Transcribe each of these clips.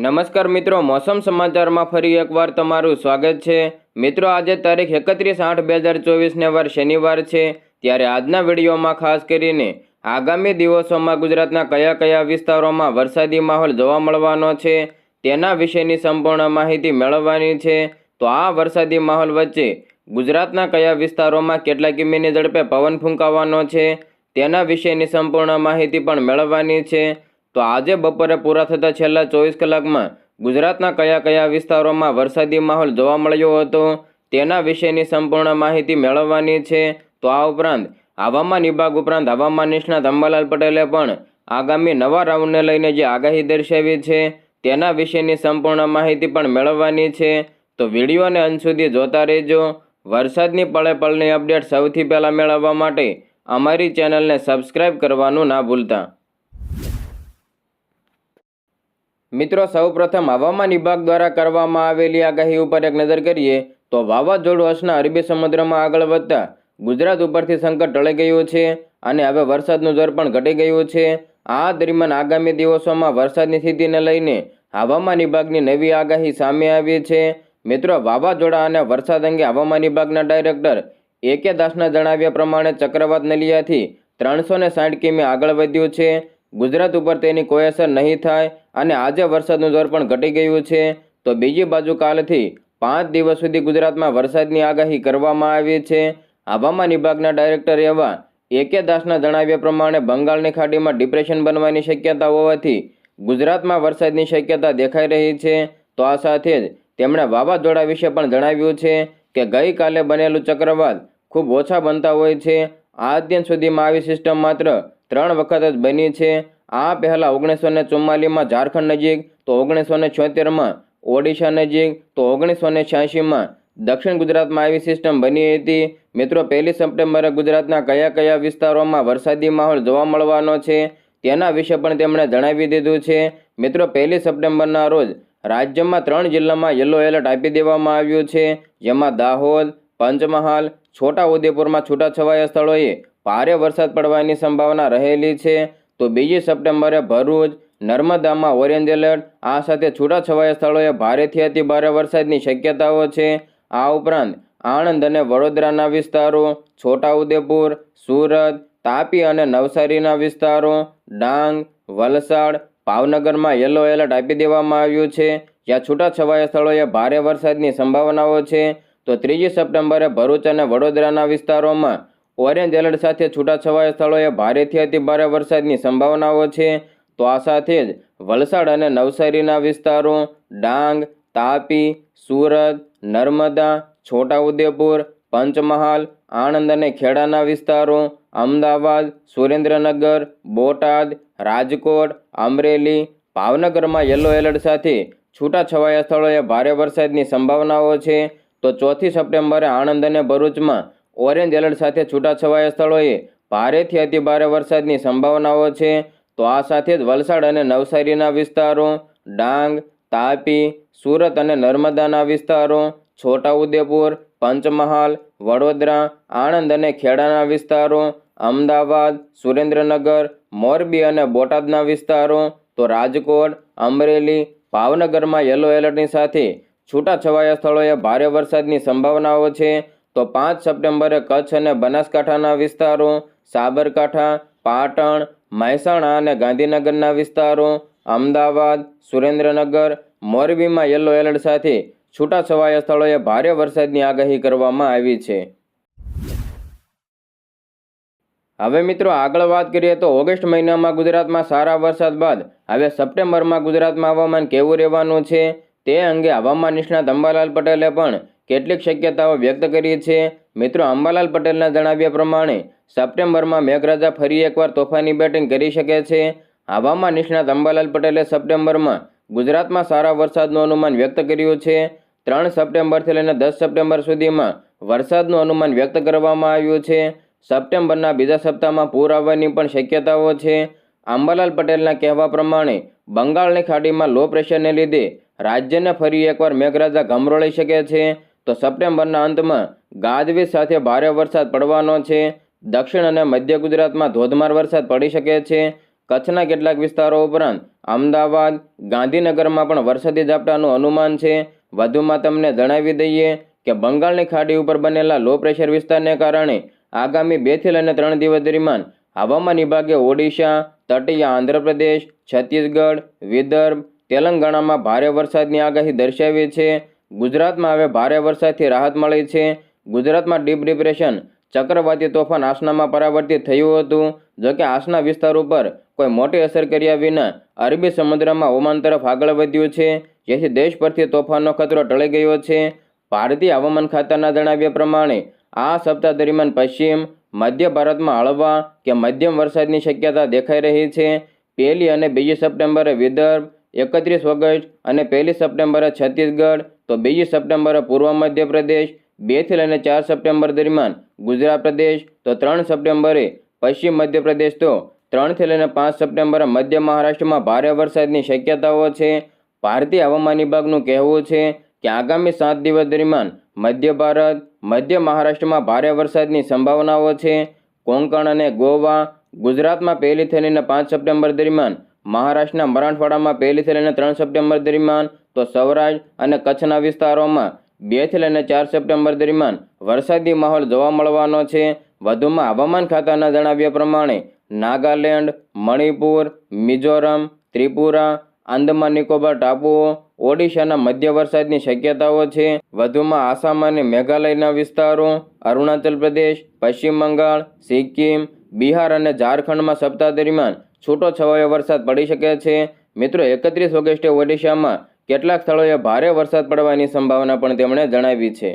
નમસ્કાર મિત્રો, મોસમ સમાચારમાં ફરી એકવાર તમારું સ્વાગત છે. મિત્રો, આજે તારીખ એકત્રીસ આઠ બે હજાર ચોવીસને વાર શનિવાર છે. ત્યારે આજના વિડીયોમાં ખાસ કરીને આગામી દિવસોમાં ગુજરાતના કયા કયા વિસ્તારોમાં વરસાદી માહોલ જોવા મળવાનો છે, તેના વિશેની સંપૂર્ણ માહિતી મેળવવાની છે. તો આ વરસાદી માહોલ વચ્ચે ગુજરાતના કયા વિસ્તારોમાં કેટલા કિમીની ઝડપે પવન ફૂંકાવાનો છે, તેના વિશેની સંપૂર્ણ માહિતી પણ મેળવવાની છે. તો આજે બપોરે પૂરા થતા છેલ્લા ચોવીસ કલાકમાં ગુજરાતના કયા કયા વિસ્તારોમાં વરસાદી માહોલ જોવા મળ્યો હતો તેના વિશેની સંપૂર્ણ માહિતી મેળવવાની છે. તો આ ઉપરાંત હવામાન વિભાગ ઉપરાંત હવામાન નિષ્ણાત અંબાલાલ પટેલે પણ આગામી નવા રાઉન્ડને લઈને જે આગાહી દર્શાવી છે તેના વિશેની સંપૂર્ણ માહિતી પણ મેળવવાની છે. તો વિડીયોને અંત સુધી જોતા રહેજો. વરસાદની પળે પળની અપડેટ સૌથી પહેલાં મેળવવા માટે અમારી ચેનલને સબસ્ક્રાઇબ કરવાનું ના ભૂલતા. મિત્રો, સૌપ્રથમ હવામાન વિભાગ દ્વારા કરવામાં આવેલી આગાહી ઉપર એક નજર કરીએ તો વાવાઝોડું અસના અરબી સમુદ્રમાં આગળ વધતા ગુજરાત ઉપરથી સંકટ ટળી ગયું છે અને હવે વરસાદનું જોર પણ ઘટી ગયું છે. આ દરમિયાન આગામી દિવસોમાં વરસાદની સ્થિતિને લઈને હવામાન વિભાગની નવી આગાહી સામે આવી છે. મિત્રો, વાવાઝોડા અને વરસાદ અંગે હવામાન વિભાગના ડાયરેક્ટર એ કે દાસના જણાવ્યા પ્રમાણે ચક્રવાત નલિયાથી ત્રણસો ને સાઠ કિમી આગળ વધ્યું છે. ગુજરાત ઉપર તેની કોઈ અસર નહીં થાય અને આજે વરસાદનું જોર પણ ઘટી ગયું છે. તો બીજી બાજુ કાલથી પાંચ દિવસ સુધી ગુજરાતમાં વરસાદની આગાહી કરવામાં આવી છે. હવામાન વિભાગના ડાયરેક્ટર એવા એ કે દાસના જણાવ્યા પ્રમાણે બંગાળની ખાડીમાં ડિપ્રેશન બનવાની શક્યતા હોવાથી ગુજરાતમાં વરસાદની શક્યતા દેખાઈ રહી છે. તો આ સાથે જ તેમણે વાવાઝોડા વિશે પણ જણાવ્યું છે કે ગઈકાલે બનેલું ચક્રવાત ખૂબ ઓછા બનતા હોય છે. આજ દિન સુધીમાં આવી સિસ્ટમ માત્ર ત્રણ વખત જ બની છે. આ પહેલાં ઓગણીસો ને ચુમ્માલીસમાં ઝારખંડ નજીક, તો ઓગણીસો ને છોતેરમાં ઓડિશા નજીક, તો ઓગણીસો ને છ્યાસીમાં દક્ષિણ ગુજરાતમાં આવી સિસ્ટમ બની હતી. મિત્રો, પહેલી સપ્ટેમ્બરે ગુજરાતના કયા કયા વિસ્તારોમાં વરસાદી માહોલ જોવા મળવાનો છે, તેના વિશે પણ તેમણે જણાવી દીધું છે. મિત્રો, પહેલી સપ્ટેમ્બરના રોજ રાજ્યમાં ત્રણ જિલ્લામાં યલો એલર્ટ આપી દેવામાં આવ્યું છે. જેમાં દાહોદ, પંચમહાલ છોટા ઉદેપુરમાં છૂટાછવાયા સ્થળોએ ભારે વરસાદ પડવાની સંભાવના રહેલી છે. તો બીજી સપ્ટેમ્બરે ભરૂચ, નર્મદામાં ઓરેન્જ એલર્ટ, આ સાથે છૂટાછવાયા સ્થળોએ ભારેથી અતિ ભારે વરસાદની શક્યતાઓ છે. આ ઉપરાંત આણંદ અને વડોદરાના વિસ્તારો, છોટાઉદેપુર, સુરત, તાપી અને નવસારીના વિસ્તારો, ડાંગ, વલસાડ, ભાવનગરમાં યલો એલર્ટ આપી દેવામાં આવ્યું છે. જ્યાં છૂટાછવાયા સ્થળોએ ભારે વરસાદની સંભાવનાઓ છે. તો ત્રીજી સપ્ટેમ્બરે ભરૂચ અને વડોદરાના વિસ્તારોમાં ઓરેન્જ એલર્ટ સાથે છૂટાછવાયા સ્થળોએ ભારેથી અતિ ભારે વરસાદની સંભાવનાઓ છે. તો આ સાથે જ વલસાડ અને નવસારીના વિસ્તારો, ડાંગ, તાપી, સુરત, નર્મદા, છોટાઉદેપુર, પંચમહાલ, આણંદ અને ખેડાના વિસ્તારો, અમદાવાદ, સુરેન્દ્રનગર, બોટાદ, રાજકોટ, અમરેલી, ભાવનગરમાં યલો એલર્ટ સાથે છૂટાછવાયા સ્થળોએ ભારે વરસાદની સંભાવનાઓ છે. તો ચોથી સપ્ટેમ્બરે આણંદ અને ભરૂચમાં ઓરેન્જ એલર્ટ સાથે છૂટાછવાયા સ્થળોએ ભારેથી અતિ ભારે વરસાદની સંભાવનાઓ છે. તો આ સાથે જ વલસાડ અને નવસારીના વિસ્તારો, ડાંગ, તાપી, સુરત અને નર્મદાના વિસ્તારો, છોટાઉદેપુર, પંચમહાલ, વડોદરા, આણંદ અને ખેડાના વિસ્તારો, અમદાવાદ, સુરેન્દ્રનગર, મોરબી અને બોટાદના વિસ્તારો, તો રાજકોટ, અમરેલી, ભાવનગરમાં યલો એલર્ટની સાથે છૂટાછવાયા સ્થળોએ ભારે વરસાદની સંભાવનાઓ છે. તો પાંચ સપ્ટેમ્બરે કચ્છ અને બનાસકાંઠાના વિસ્તારો, સાબરકાંઠા, પાટણ, મહેસાણા અને ગાંધીનગરના વિસ્તારો, અમદાવાદ, સુરેન્દ્રનગર, મોરબીમાં યલો એલર્ટ સાથે છૂટાછવાયા સ્થળોએ ભારે વરસાદની આગાહી કરવામાં આવી છે. હવે મિત્રો આગળ વાત કરીએ તો ઓગસ્ટ મહિનામાં ગુજરાતમાં સારા વરસાદ બાદ હવે સપ્ટેમ્બરમાં ગુજરાતમાં હવામાન કેવું રહેવાનું છે તે અંગે હવામાન નિષ્ણાત અંબાલાલ પટેલે પણ કેટલીક શક્યતાઓ વ્યક્ત કરી છે મિત્રો, અંબાલાલ પટેલના જણાવ્યા પ્રમાણે, સપ્ટેમ્બરમાં મેઘરાજા ફરી એકવાર તોફાની બેટિંગ કરી શકે છે. હવામાન નિષ્ણાત અંબાલાલ પટેલે સપ્ટેમ્બરમાં ગુજરાતમાં સારા વરસાદનું અનુમાન વ્યક્ત કર્યું છે. ત્રણ સપ્ટેમ્બરથી લઈને દસ સપ્ટેમ્બર સુધીમાં વરસાદનું અનુમાન વ્યક્ત કરવામાં આવ્યું છે. સપ્ટેમ્બરના બીજા સપ્તાહમાં પૂર આવવાની પણ શક્યતાઓ છે. અંબાલાલ પટેલના કહેવા પ્રમાણે, બંગાળની ખાડીમાં લો પ્રેશરને લીધે રાજ્યને ફરી એકવાર મેઘરાજા ગમરોળી શકે છે. તો સપ્ટેમ્બરના અંતમાં ગાજવીજ સાથે ભારે વરસાદ પડવાનો છે. દક્ષિણ અને મધ્ય ગુજરાતમાં ધોધમાર વરસાદ પડી શકે છે. કચ્છના કેટલાક વિસ્તારો ઉપરાંત અમદાવાદ, ગાંધીનગરમાં પણ વરસાદી ઝાપટાનું અનુમાન છે. વધુમાં તમને જણાવી દઈએ કે બંગાળની ખાડી ઉપર બનેલા લો પ્રેશર વિસ્તારને કારણે આગામી બેથી લઈને ત્રણ દિવસ દરમિયાન હવામાન વિભાગે ઓડિશા, તટીય આંધ્રપ્રદેશ, છત્તીસગઢ, વિદર્ભ, તેલંગાણામાં ભારે વરસાદની આગાહી દર્શાવી છે. ગુજરાતમાં હવે ભારે વરસાદથી રાહત મળી છે. ગુજરાતમાં ડીપ ડિપ્રેશન, ચક્રવાતી તોફાન આસનામાં પરાવર્તિત થયું હતું. જોકે આસના વિસ્તાર ઉપર કોઈ મોટી અસર કર્યા વિના અરબી સમુદ્રમાં હવામાન તરફ આગળ વધ્યું છે, જેથી દેશ પરથી તોફાનનો ખતરો ટળી ગયો છે. ભારતીય હવામાન ખાતાના જણાવ્યા પ્રમાણે, આ સપ્તાહ દરમિયાન પશ્ચિમ, મધ્ય ભારતમાં હળવા કે મધ્યમ વરસાદની શક્યતા દેખાઈ રહી છે. પહેલી અને બીજી સપ્ટેમ્બરે વિદર્ભ, એકત્રીસ ઓગસ્ટ અને પહેલી સપ્ટેમ્બરે છત્તીસગઢ તો બીજી સપ્ટેમ્બરે પૂર્વ મધ્યપ્રદેશ બેથી લઈને ચાર સપ્ટેમ્બર દરમિયાન ગુજરાત પ્રદેશ, તો ત્રણ સપ્ટેમ્બરે પશ્ચિમ મધ્યપ્રદેશ, તો ત્રણથી લઈને પાંચ સપ્ટેમ્બરે મધ્ય મહારાષ્ટ્રમાં ભારે વરસાદની શક્યતાઓ છે. ભારતીય હવામાન વિભાગનું કહેવું છે કે આગામી સાત દિવસ દરમિયાન મધ્ય ભારત, મધ્ય મહારાષ્ટ્રમાં ભારે વરસાદની સંભાવનાઓ છે. કોંકણ અને ગોવા ગુજરાતમાં પહેલી થઈને પાંચ સપ્ટેમ્બર દરમિયાન મહારાષ્ટ્રના મરાઠવાડામાં પહેલીથી લઈને ત્રણ સપ્ટેમ્બર દરમિયાન તો સૌરાષ્ટ્ર અને કચ્છના વિસ્તારોમાં બેથી લઈને ચાર સપ્ટેમ્બર દરમિયાન વરસાદી માહોલ જોવા મળવાનો છે. વધુમાં હવામાન ખાતાના જણાવ્યા પ્રમાણે નાગાલેન્ડ, મણિપુર, મિઝોરમ, ત્રિપુરા, આંદમાન, નિકોબાર, ટાપુઓ, ઓડિશાના મધ્ય વરસાદની શક્યતાઓ છે. વધુમાં આસામ અને મેઘાલયના વિસ્તારો, અરુણાચલ પ્રદેશ, પશ્ચિમ બંગાળ, સિક્કિમ, બિહાર અને ઝારખંડમાં સપ્તાહ દરમિયાન છૂટો છવાયો વરસાદ પડી શકે છે. મિત્રો, એકત્રીસ ઓગસ્ટે ઓડિશામાં કેટલાક સ્થળોએ ભારે વરસાદ પડવાની સંભાવના પણ તેમણે જણાવી છે.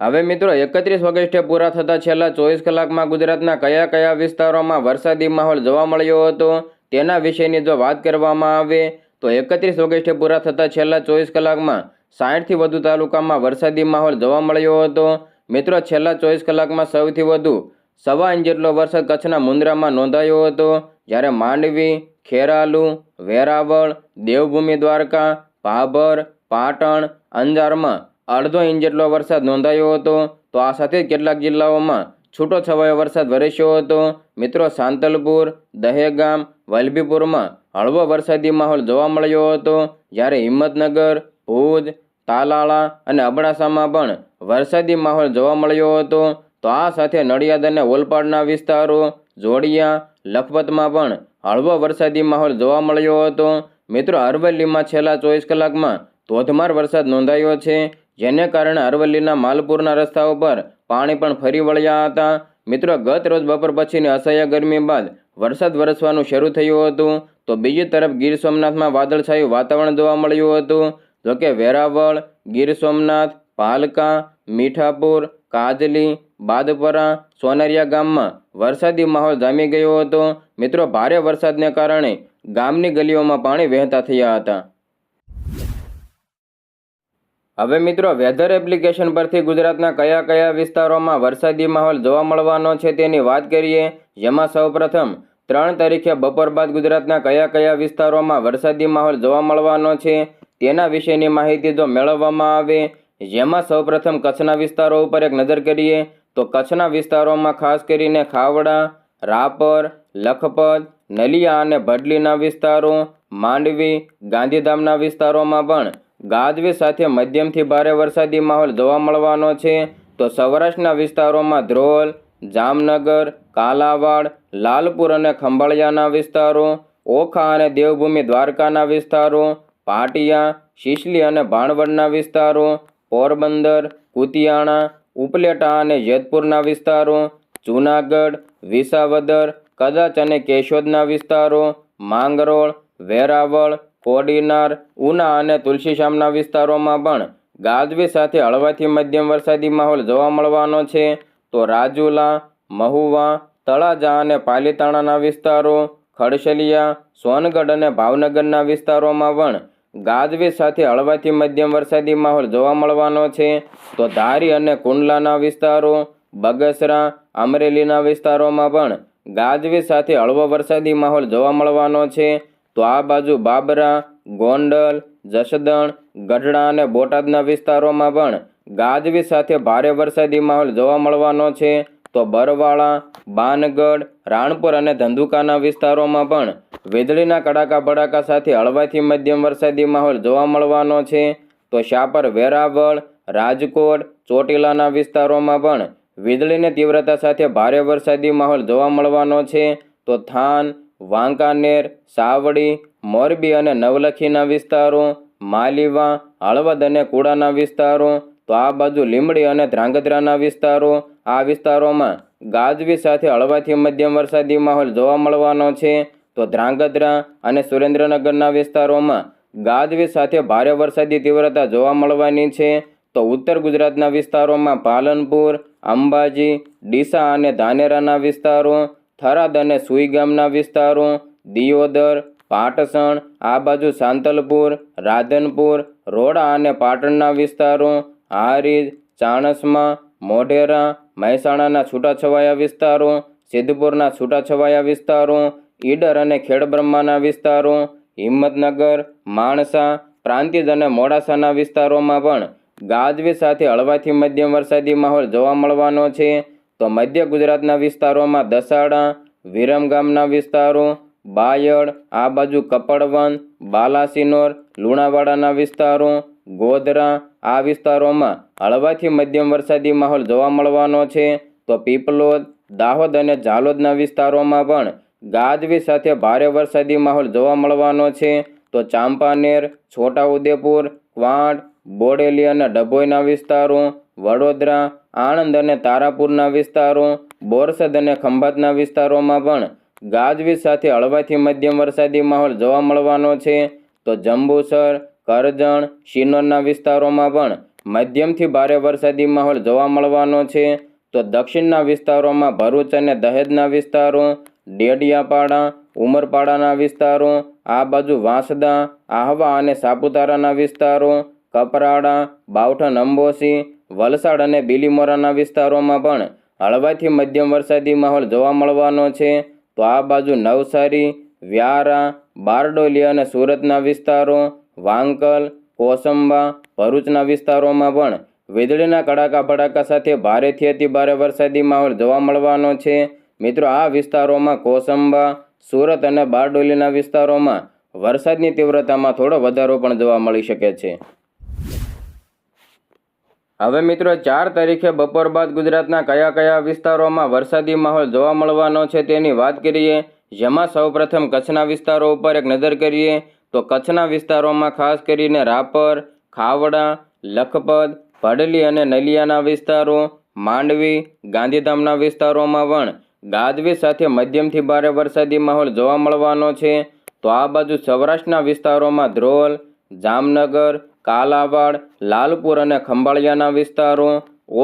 હવે મિત્રો, એકત્રીસ ઓગસ્ટે પૂરા થતા છેલ્લા ચોવીસ કલાકમાં ગુજરાતના કયા કયા વિસ્તારોમાં વરસાદી માહોલ જોવા મળ્યો હતો તેના વિશેની જો વાત કરવામાં આવે, તો એકત્રીસ ઓગસ્ટે પૂરા થતા છેલ્લા ચોવીસ કલાકમાં સાઠથી વધુ તાલુકામાં વરસાદી માહોલ જોવા મળ્યો હતો. મિત્રો, છેલ્લા ચોવીસ કલાકમાં સૌથી વધુ સવા ઇંચ જેટલો વરસાદ કચ્છના મુન્દ્રામાં નોંધાયો હતો, જ્યારે માંડવી, ખેરાલુ, વેરાવળ, દેવભૂમિ દ્વારકા, ભાભર, પાટણ, અંજારમાં અડધો ઇંચ જેટલો વરસાદ નોંધાયો હતો. તો આ સાથે કેટલાક જિલ્લાઓમાં છૂટો છવાયો વરસાદ વરસ્યો હતો. મિત્રો, સાંતલપુર, દહેગામ, વલભીપુરમાં હળવો વરસાદી માહોલ જોવા મળ્યો હતો, જ્યારે હિંમતનગર, ભુજ, તાલાળા અને અબડાસામાં પણ વરસાદી માહોલ જોવા મળ્યો હતો. તો આ સાથે નડિયાદ અને ઓલપાડના વિસ્તારો, જોડિયા, લખપતમાં પણ હળવો વરસાદી માહોલ જોવા મળ્યો હતો. મિત્રો, અરવલ્લીમાં છેલ્લા ચોવીસ કલાકમાં ધોધમાર વરસાદ નોંધાયો છે, જેને કારણે અરવલ્લીના માલપુરના રસ્તાઓ પર પાણી પણ ફરી વળ્યા હતા. મિત્રો, ગત રોજ બપોર પછીની અસહ્ય ગરમી બાદ વરસાદ વરસવાનું શરૂ થયું હતું. તો બીજી તરફ ગીર સોમનાથમાં વાદળછાયું વાતાવરણ જોવા મળ્યું હતું. જોકે વેરાવળ, ગીર સોમનાથ, પાલકા, મીઠાપુર, કાજલી બાદપરા સોનરિયા ગામમાં વરસાદી માહોલ જામી ગયો હતો. મિત્રો, ભારે વરસાદને કારણે ગામની ગલીઓમાં પાણી વહેતા થયા હતા. હવે મિત્રો વેધર એપ્લિકેશન પરથી ગુજરાતના કયા કયા વિસ્તારોમાં વરસાદી માહોલ જોવા મળવાનો છે તેની વાત કરીએ. જેમાં સૌપ્રથમ ત્રણ તારીખે બપોર બાદ ગુજરાતના કયા કયા વિસ્તારોમાં વરસાદી માહોલ જોવા મળવાનો છે તેના વિશેની માહિતી જો મેળવવામાં આવે. જેમાં સૌપ્રથમ કચ્છના વિસ્તારો ઉપર એક નજર કરીએ. તો કચ્છના વિસ્તારોમાં ખાસ કરીને ખાવડા, રાપર, લખપત, નલિયા અને ભડલીના વિસ્તારો, માંડવી, ગાંધીધામના વિસ્તારોમાં પણ ગાજવી સાથે મધ્યમથી ભારે વરસાદી માહોલ જોવા મળવાનો છે. તો સૌરાષ્ટ્રના વિસ્તારોમાં ધ્રોલ, જામનગર, કાલાવાડ, લાલપુર અને ખંભાળિયાના વિસ્તારો, ઓખા અને દેવભૂમિ દ્વારકાના વિસ્તારો, પાટિયા, શિશલી અને ભાણવડના વિસ્તારો, પોરબંદર, કુતિયાણા ઉપલેટા અને જેતપુરના વિસ્તારો, જૂનાગઢ, વિસાવદર, કદાચ અને કેશોદના વિસ્તારો, માંગરોળ, વેરાવળ, કોડીનાર, ઉના અને તુલસીશામના વિસ્તારોમાં પણ ગાજવી સાથે હળવાથી મધ્યમ વરસાદી માહોલ જોવા મળવાનો છે. તો રાજુલા, મહુવા, તળાજા અને પાલીતાણાના વિસ્તારો, ખડશલિયા, સોનગઢ અને ભાવનગરના વિસ્તારોમાં પણ ગાજવીજ સાથે હળવાથી મધ્યમ વરસાદી માહોલ જોવા મળવાનો છે. તો ધારી અને કુંડલાના વિસ્તારો, બગસરા, અમરેલીના વિસ્તારોમાં પણ ગાજવીજ સાથે હળવો વરસાદી માહોલ જોવા મળવાનો છે. તો આ બાજુ બાબરા, ગોંડલ, જસદણ, ગઢડા અને બોટાદના વિસ્તારોમાં પણ ગાજવીજ સાથે ભારે વરસાદી માહોલ જોવા મળવાનો છે. તો બરવાળા, બાનગઢ, રાણપુર અને ધંધુકાના વિસ્તારોમાં પણ વીજળીના કડાકા ભડાકા સાથે હળવાથી મધ્યમ વરસાદી માહોલ જોવા મળવાનો છે. તો શાપર, વેરાવળ, રાજકોટ, ચોટીલાના વિસ્તારોમાં પણ વીજળીની તીવ્રતા સાથે ભારે વરસાદી માહોલ જોવા મળવાનો છે. તો થાન, વાંકાનેર, સાવડી, મોરબી અને નવલખીના વિસ્તારો, માલીવા, હળવદ અને કુડાના વિસ્તારો, તો આ બાજુ લીંબડી અને ધ્રાંગધ્રાના વિસ્તારો આ વિસ્તારોમાં ગાજવી સાથે હળવાથી મધ્યમ વરસાદી માહોલ જોવા મળવાનો છે. તો ધ્રાંગધ્રા અને સુરેન્દ્રનગરના વિસ્તારોમાં ગાજવી સાથે ભારે વરસાદી તીવ્રતા જોવા મળવાની છે. તો ઉત્તર ગુજરાતના વિસ્તારોમાં પાલનપુર, અંબાજી, ડીસા અને ધાનેરાના વિસ્તારો, થરાદ અને સુઈ ગામના વિસ્તારો, દિયોદર, પાટસણ, આ બાજુ સાંતલપુર, રાધનપુર, રોડા અને પાટણના વિસ્તારો, હારીજ, ચાણસમા, મોઢેરા મહેસાણાના છૂટાછવાયા વિસ્તારો, સિદ્ધપુરના છૂટાછવાયા વિસ્તારો, ઈડર અને ખેડબ્રહ્માના વિસ્તારો, હિંમતનગર, માણસા, પ્રાંતિજ અને મોડાસાના વિસ્તારોમાં પણ ગાજવી સાથે હળવાથી મધ્યમ વરસાદી માહોલ જોવા મળવાનો છે. તો મધ્ય ગુજરાતના વિસ્તારોમાં દસાડા વિરમગામના વિસ્તારો, બાયડ, આ બાજુ કપડવન બાલાસિનોર, લુણાવાડાના વિસ્તારો, ગોધરા આ વિસ્તારોમાં હળવાથી મધ્યમ વરસાદી માહોલ જોવા મળવાનો છે. તો પીપલોદ, દાહોદ અને ઝાલોદના વિસ્તારોમાં પણ ગાજવી સાથે ભારે વરસાદી માહોલ જોવા મળવાનો છે. તો ચાંપાનેર, છોટાઉદેપુર, ક્વાંટ, બોડેલી અને ડભોઈના વિસ્તારો, વડોદરા, આણંદ અને તારાપુરના વિસ્તારો, બોરસદ અને ખંભાતના વિસ્તારોમાં પણ ગાજવીજ સાથે હળવાથી મધ્યમ વરસાદી માહોલ જોવા મળવાનો છે. તો જંબુસર કરજણ શિનોરના વિસ્તારોમાં પણ મધ્યમથી ભારે વરસાદી માહોલ જોવા મળવાનો છે. તો દક્ષિણના વિસ્તારોમાં ભરૂચ અને દહેજના વિસ્તારો, ડેડિયાપાડા, ઉમરપાડાના વિસ્તારો, આ બાજુ વાંસદા, આહવા અને સાપુતારાના વિસ્તારો, કપરાડા બાવઠન અંબોસી વલસાડ અને બીલીમોરાના વિસ્તારોમાં પણ હળવાથી મધ્યમ વરસાદી માહોલ જોવા મળવાનો છે. તો આ બાજુ નવસારી, વ્યારા, બારડોલી અને સુરતના વિસ્તારો વાંકલ, કોસંબા, ભરૂચના વિસ્તારોમાં પણ વીજળીના કડાકા ભડાકા સાથે ભારેથી અતિ ભારે વરસાદી માહોલ જોવા મળવાનો છે. મિત્રો, આ વિસ્તારોમાં કોસંબા, સુરત અને બારડોલીના વિસ્તારોમાં વરસાદની તીવ્રતામાં થોડો વધારો પણ જોવા મળી શકે છે. હવે મિત્રો, ચાર તારીખે બપોર બાદ ગુજરાતના કયા કયા વિસ્તારોમાં વરસાદી માહોલ જોવા મળવાનો છે તેની વાત કરીએ. જેમાં સૌપ્રથમ કચ્છના વિસ્તારો ઉપર એક નજર કરીએ. તો કચ્છના વિસ્તારોમાં ખાસ કરીને રાપર, ખાવડા, લખપત ભડલી અને નલિયાના વિસ્તારો, માંડવી, ગાંધીધામના વિસ્તારોમાં પણ ગાજવી સાથે મધ્યમથી ભારે વરસાદી માહોલ જોવા મળવાનો છે. તો આ બાજુ સૌરાષ્ટ્રના વિસ્તારોમાં ધ્રોલ, જામનગર, કાલાવાડ, લાલપુર અને ખંભાળિયાના વિસ્તારો,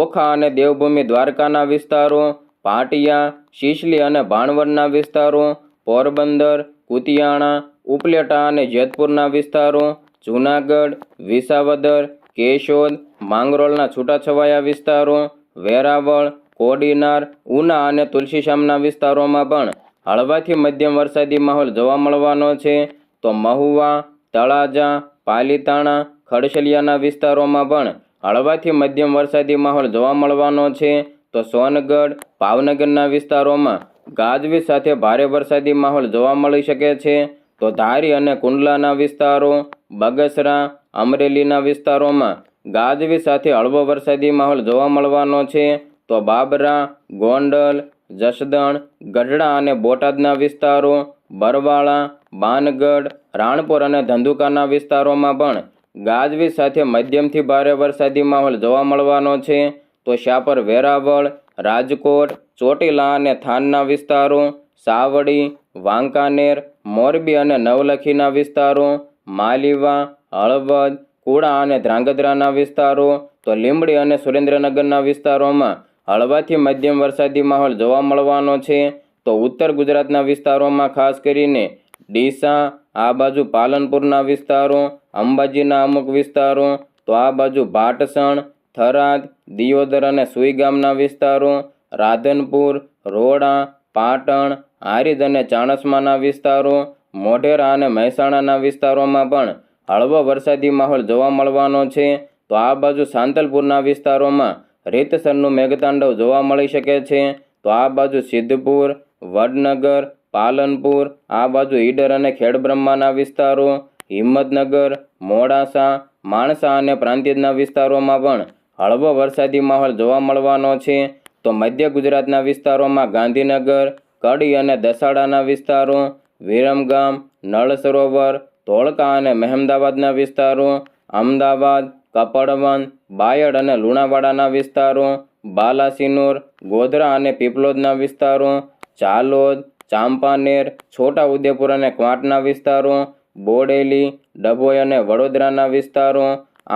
ઓખા અને દેવભૂમિ દ્વારકાના વિસ્તારો, પાટિયા, શીશલી અને ભાણવડના વિસ્તારો, પોરબંદર, કુતિયાણા ઉપલેટા અને જેતપુરના વિસ્તારો, જૂનાગઢ, વિસાવદર, કેશોદ, માંગરોળના છૂટાછવાયા વિસ્તારો, વેરાવળ, કોડીનાર, ઉના અને તુલસીશામના વિસ્તારોમાં પણ હળવાથી મધ્યમ વરસાદી માહોલ જોવા મળવાનો છે. તો મહુવા, તળાજા, પાલીતાણા ખડશલિયાના વિસ્તારોમાં પણ હળવાથી મધ્યમ વરસાદી માહોલ જોવા મળવાનો છે. તો સોનગઢ, ભાવનગરના વિસ્તારોમાં ગાજવીજ સાથે ભારે વરસાદી માહોલ જોવા મળી શકે છે. તો ધારી અને કુંડલાના વિસ્તારો, બગસરા, અમરેલીના વિસ્તારોમાં ગાજવી સાથે હળવો વરસાદી માહોલ જોવા મળવાનો છે. તો બાબરા, ગોંડલ, જસદણ, ગઢડા અને બોટાદના વિસ્તારો, બરવાળા, બાનગઢ, રાણપુર અને ધંધુકાના વિસ્તારોમાં પણ ગાજવી સાથે મધ્યમથી ભારે વરસાદી માહોલ જોવા મળવાનો છે. તો શાપર વેરાવળ, રાજકોટ, ચોટીલા અને થાનના વિસ્તારો, સાવડી, વાંકાનેર મોરબી અને નવલખીના વિસ્તારો, માલીવા, હળવદ, કુડા અને ધ્રાંગધ્રાના વિસ્તારો, તો લીંબડી અને સુરેન્દ્રનગરના વિસ્તારોમાં હળવાથી મધ્યમ વરસાદી માહોલ જોવા મળવાનો છે. તો ઉત્તર ગુજરાતના વિસ્તારોમાં ખાસ કરીને ડીસા, આ બાજુ પાલનપુરના વિસ્તારો, અંબાજીના અમુક વિસ્તારો, તો આ બાજુ ભાટસણ, થરાદ, દિયોદર અને સુઈ ગામના વિસ્તારો, રાધનપુર, રોડા, પાટણ હારીજ અને ચાણસમાના વિસ્તારો, મોઢેરા અને મહેસાણાના વિસ્તારોમાં પણ હળવો વરસાદી માહોલ જોવા મળવાનો છે. તો આ બાજુ સાંતલપુરના વિસ્તારોમાં રીતસરનું મેઘતાંડવ જોવા મળી શકે છે. તો આ બાજુ સિદ્ધપુર, વડનગર, પાલનપુર, આ બાજુ ઈડર અને ખેડબ્રહ્માના વિસ્તારો, હિંમતનગર, મોડાસા, માણસા અને પ્રાંતિજના વિસ્તારોમાં પણ હળવો વરસાદી માહોલ જોવા મળવાનો છે. તો મધ્ય ગુજરાતના વિસ્તારોમાં ગાંધીનગર કડી અને દસાડાના વિસ્તારો વિરમગામ નળ સરોવર, ધોળકા અને મહેમદાવાદના વિસ્તારો, અમદાવાદ કપડવન બાયડ અને લુણાવાડાના વિસ્તારો, બાલાસિનોર, ગોધરા અને પીપલોદના વિસ્તારો ચાલોદ ચાંપાનેર છોટા ઉદેપુર અને ક્વાંટના વિસ્તારો, બોડેલી, ડભોઈ અને વડોદરાના વિસ્તારો,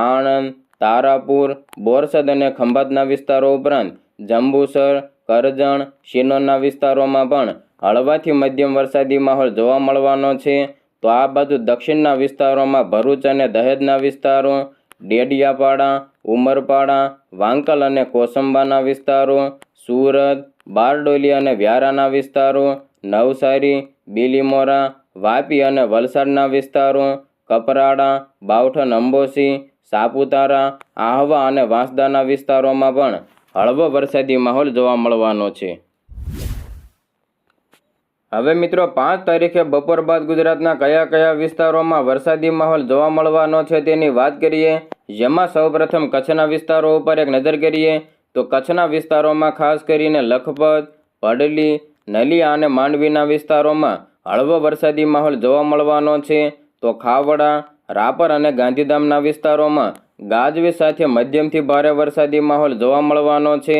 આણંદ, તારાપુર, બોરસદ અને ખંભાતના વિસ્તારો ઉપરાંત જંબુસર કરજણ શિનોરના વિસ્તારોમાં પણ હળવાથી મધ્યમ વરસાદી માહોલ જોવા મળવાનો છે. તો આ બાજુ દક્ષિણના વિસ્તારોમાં ભરૂચ અને દહેજના વિસ્તારો, ડેડિયાપાડા, ઉમરપાડા, વાંકલ અને કોસંબાના વિસ્તારો, સુરત, બારડોલી અને વ્યારાના વિસ્તારો, નવસારી, બીલીમોરા, વાપી અને વલસાડના વિસ્તારો, કપરાડા, બાવઠન, અંબોસી, સાપુતારા, આહવા અને વાંસદાના વિસ્તારોમાં પણ હળવો વરસાદી માહોલ જોવા મળવાનો છે. હવે મિત્રો, પાંચ તારીખે બપોર બાદ ગુજરાતના કયા કયા વિસ્તારોમાં વરસાદી માહોલ જોવા મળવાનો છે તેની વાત કરીએ. જેમાં સૌપ્રથમ કચ્છના વિસ્તારો ઉપર એક નજર કરીએ, તો કચ્છના વિસ્તારોમાં ખાસ કરીને લખપત, પડલી, નલિયા અને માંડવીના વિસ્તારોમાં હળવો વરસાદી માહોલ જોવા મળવાનો છે. તો ખાવડા, રાપર અને ગાંધીધામના વિસ્તારોમાં ગાજવીજ સાથે મધ્યમથી ભારે વરસાદી માહોલ જોવા મળવાનો છે.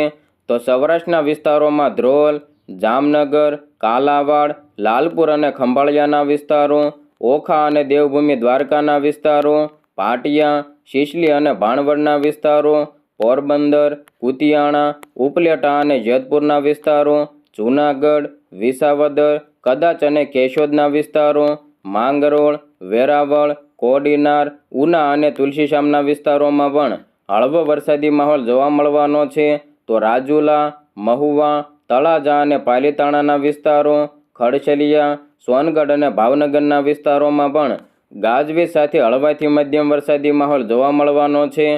તો સૌરાષ્ટ્રના વિસ્તારોમાં ધ્રોલ, જામનગર, કાલાવાડ, લાલપુર અને ખંભાળિયાના વિસ્તારો, ઓખા અને દેવભૂમિ દ્વારકાના વિસ્તારો, પાટિયા, શિશલી અને ભાણવડના વિસ્તારો, પોરબંદર, કુતિયાણા, ઉપલેટા અને જેતપુરના વિસ્તારો, જૂનાગઢ, વિસાવદર, કદાચ અને કેશોદના વિસ્તારો, માંગરોળ, વેરાવળ કોડીનાર, ઉના અને તુલસીશ્યામના વિસ્તારોમાં પણ હળવો વરસાદી માહોલ જોવા મળવાનો છે. તો રાજુલા, મહુવા, તળાજા અને પાલીતાણાના વિસ્તારો ખડછલિયા સોનગઢ અને ભાવનગરના વિસ્તારોમાં પણ ગાજવીજ સાથે હળવાથી મધ્યમ વરસાદી માહોલ જોવા મળવાનો છે.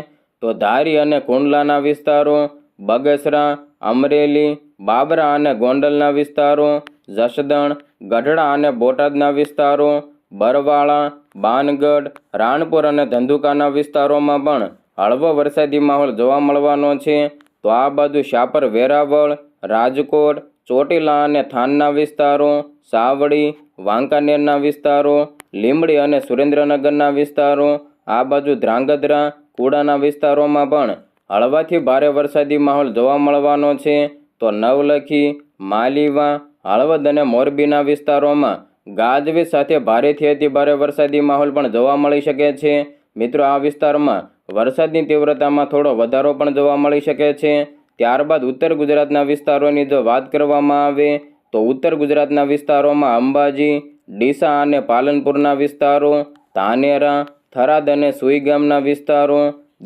તો ધારી અને કુંડલાના વિસ્તારો, બગસરા, અમરેલી, બાબરા અને ગોંડલના વિસ્તારો, જસદણ, ગઢડા અને બોટાદના વિસ્તારો, બરવાળા બાનગઢ, રાણપુર અને ધંધુકાના વિસ્તારોમાં પણ હળવો વરસાદી માહોલ જોવા મળવાનો છે. તો આ બાજુ શાપર વેરાવળ, રાજકોટ, ચોટીલા અને થાનના વિસ્તારો, સાવડી, વાંકાનેરના વિસ્તારો, લીંબડી અને સુરેન્દ્રનગરના વિસ્તારો, આ બાજુ ધ્રાંગધ્રા, કુડાના વિસ્તારોમાં પણ હળવાથી ભારે વરસાદી માહોલ જોવા મળવાનો છે. તો નવલખી, માલીવા, હળવદ અને મોરબીના વિસ્તારોમાં ગાજવીજ સાથે ભારેથી અતિ ભારે વરસાદી માહોલ પણ જોવા મળી શકે છે. મિત્રો, આ વિસ્તારમાં વરસાદની તીવ્રતામાં થોડો વધારો પણ જોવા મળી શકે છે. ત્યારબાદ ઉત્તર ગુજરાતના વિસ્તારોની જો વાત કરવામાં આવે, તો ઉત્તર ગુજરાતના વિસ્તારોમાં અંબાજી, ડીસા અને પાલનપુરના વિસ્તારો, ધાનેરા, થરાદ અને સુઈગામના વિસ્તારો,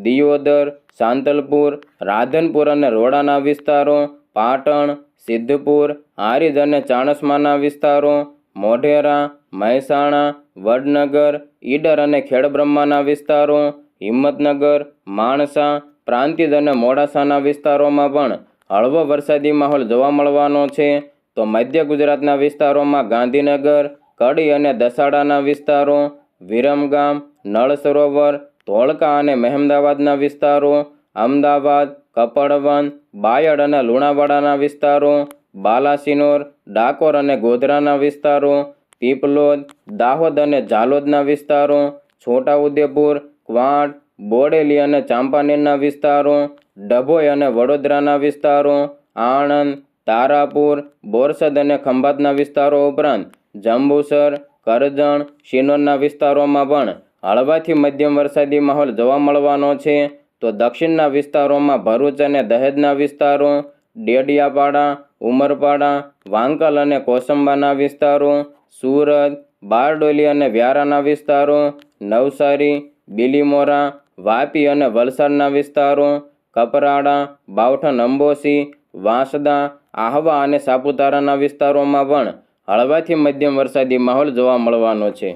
દિયોદર, સાંતલપુર, રાધનપુર અને રોડાના વિસ્તારો, પાટણ, સિદ્ધપુર, હારીજ અને ચાણસ્માના વિસ્તારો મોઢેરા, મહેસાણા, વડનગર, ઈડર અને ખેડબ્રહ્માના વિસ્તારો, હિંમતનગર, માણસા, પ્રાંતિજ અને મોડાસાના વિસ્તારોમાં પણ હળવો વરસાદી માહોલ જોવા મળવાનો છે. તો મધ્ય ગુજરાતના વિસ્તારોમાં ગાંધીનગર, કડી અને દસાડાના વિસ્તારો, વિરમગામ નળ સરોવર ધોળકા અને મહેમદાવાદના વિસ્તારો, અમદાવાદ કપડવન બાયડ અને લુણાવાડાના વિસ્તારો બાલાસિનોર, ડાકોર અને ગોધરાના વિસ્તારો, પીપલોદ, દાહોદ અને ઝાલોદના વિસ્તારો, છોટાઉદેપુર ક્વાંટ બોડેલી અને ચાંપાનેરના વિસ્તારો, ડભોઈ અને વડોદરાના વિસ્તારો, આણંદ, તારાપુર, બોરસદ અને ખંભાતના વિસ્તારો ઉપરાંત જંબુસર, કરજણ, શિનોરના વિસ્તારોમાં પણ હળવાથી મધ્યમ વરસાદી માહોલ જોવા મળવાનો છે. તો દક્ષિણના વિસ્તારોમાં ભરૂચ અને દહેજના વિસ્તારો, ડેડિયાપાડા ઉમરપાડા, વાંકલ અને કોસંબાના વિસ્તારો, સુરત, બારડોલી અને વ્યારાના વિસ્તારો, નવસારી, બીલીમોરા, વાપી અને વલસાડના વિસ્તારો, કપરાડા બાવઠન અંબોસી વાંસદા, આહવા અને સાપુતારાના વિસ્તારોમાં પણ હળવાથી મધ્યમ વરસાદી માહોલ જોવા મળવાનો છે.